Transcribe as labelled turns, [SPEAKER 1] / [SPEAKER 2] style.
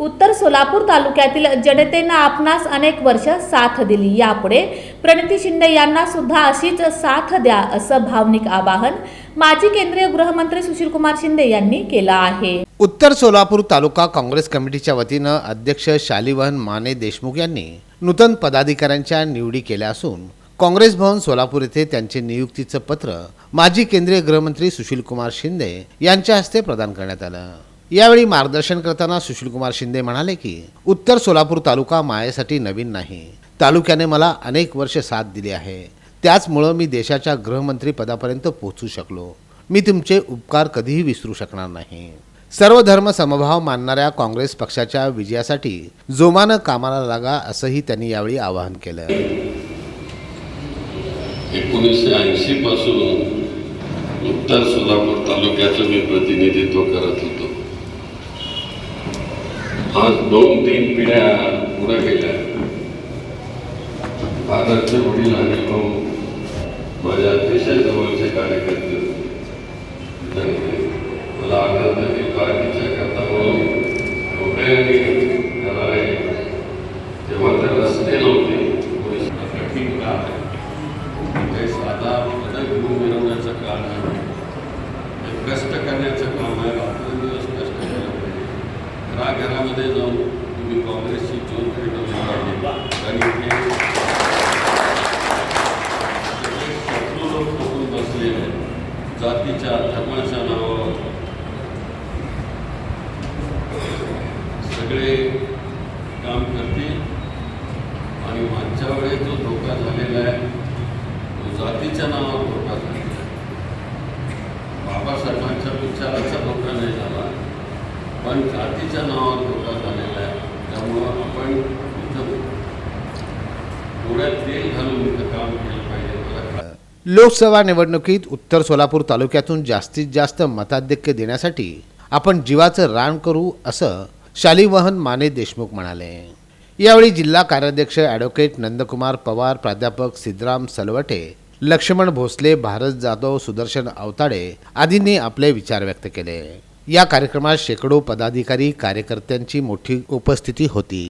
[SPEAKER 1] उत्तर सोलापूर तालुक्यातील जनतेनं आपणास अनेक वर्ष साथ दिली. यापुढे प्रणिती शिंदे यांना सुद्धा अशीच साथ द्या असं भावनिक आवाहन माजी केंद्रीय गृहमंत्री सुशीलकुमार शिंदे यांनी केलं आहे.
[SPEAKER 2] उत्तर सोलापूर तालुका काँग्रेस कमिटीच्या वतीनं अध्यक्ष शालिवाहन माने देशमुख यांनी नूतन पदाधिकाऱ्यांच्या निवडी केल्या असून काँग्रेस भवन सोलापूर येथे त्यांचे नियुक्तीचं पत्र माजी केंद्रीय गृहमंत्री सुशीलकुमार शिंदे यांच्या हस्ते प्रदान करण्यात आलं. यावेळी मार्गदर्शन करताना सुशीलकुमार शिंदे म्हणाले की उत्तर सोलापूर तालुका मायेसाठी नवीन नाही. तालुक्याने मला अनेक वर्ष साथ दिली आहे. त्याचमुळं मी देशाच्या गृहमंत्री पदापर्यंत पोहोचू शकलो. मी तुमचे उपकार कधीही विसरू शकणार नाही. सर्व धर्म समभाव मानणाऱ्या काँग्रेस पक्षाच्या विजयासाठी जोमानं कामाला लागा असंही त्यांनी यावेळी आवाहन केलं.
[SPEAKER 3] एकोणीसशे ऐंशी पासून उत्तर सोलापूर तालुक्याचं मी प्रतिनिधित्व करत होतो. आज दोन तीन पिढ्या पुढे गेल्या. भारतचे वडील आणि भाऊ माझ्या अतिशय जवळचे कार्यकर्ते. होते. मला आनंद की पार्टीच्या करता हो, म्हणून उभे आणि करारे तेव्हा ते रस्ते नव्हते कठीण काळ आहे काही साधा पदक घेऊन मिळवण्याचं काळ आहे कष्ट करण्याचं काम आहे रात्रंदिवस कष्ट केलं पाहिजे घराघरामध्ये जाऊन तुम्ही काँग्रेसची ज्योत पेटवली पाहिजे आणि इथे सगळे शत्रू लोक बघून बसलेले जातीच्या धर्माच्या नावावर. सगळे काम करतील. आणि मागच्या वेळेस जो धोका झालेला आहे तो जातीच्या नावावर धोका झाला आहे बाबासाहेबांच्या विचाराचा धोका नाही झाला पण जातीच्या नावावर धोका झालेला आहे. त्यामुळं आपण इथं डोळ्यात तेल घालून इथं काम केलं पाहिजे
[SPEAKER 2] लोकसभा निवडणुकीत उत्तर सोलापूर तालुक्यातून जास्तीत जास्त मताधिक्य देण्यासाठी आपण जीवाचं रान करू असं शालिवाहन माने देशमुख म्हणाले. यावेळी जिल्हा कार्याध्यक्ष ॲडव्होकेट नंदकुमार पवार प्राध्यापक सिद्धराम सलवटे लक्ष्मण भोसले भारत जाधव सुदर्शन अवताडे आदींनी आपले विचार व्यक्त केले. या कार्यक्रमात शेकडो पदाधिकारी कार्यकर्त्यांची मोठी उपस्थिती होती.